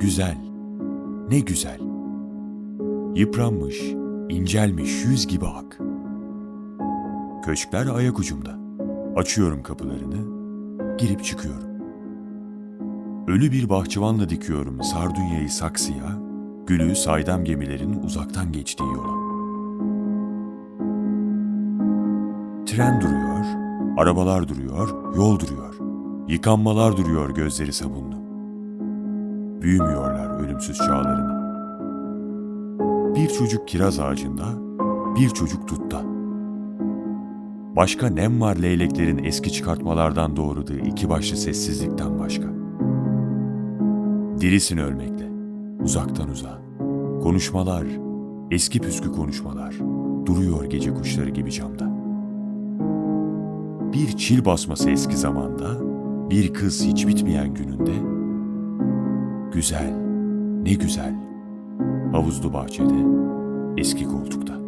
Güzel, ne güzel. Yıpranmış, incelmiş yüz gibi ak. Köşkler ayak ucumda. Açıyorum kapılarını, girip çıkıyorum. Ölü bir bahçıvanla dikiyorum sardunyayı saksıya, gülü saydam gemilerin uzaktan geçtiği yola. Tren duruyor, arabalar duruyor, yol duruyor. Yıkanmalar duruyor gözleri sabunlu. Büyümüyorlar ölümsüz çağlarına. Bir çocuk kiraz ağacında, bir çocuk dutta. Başka nem var leyleklerin eski çıkartmalardan doğurduğu iki başlı sessizlikten başka. Dirisin ölmekle, uzaktan uzağa. Konuşmalar, eski püskü konuşmalar, duruyor gece kuşları gibi camda. Bir çil basması eski zamanda, bir kız hiç bitmeyen gününde, güzel, ne güzel, havuzlu bahçede, eski koltukta.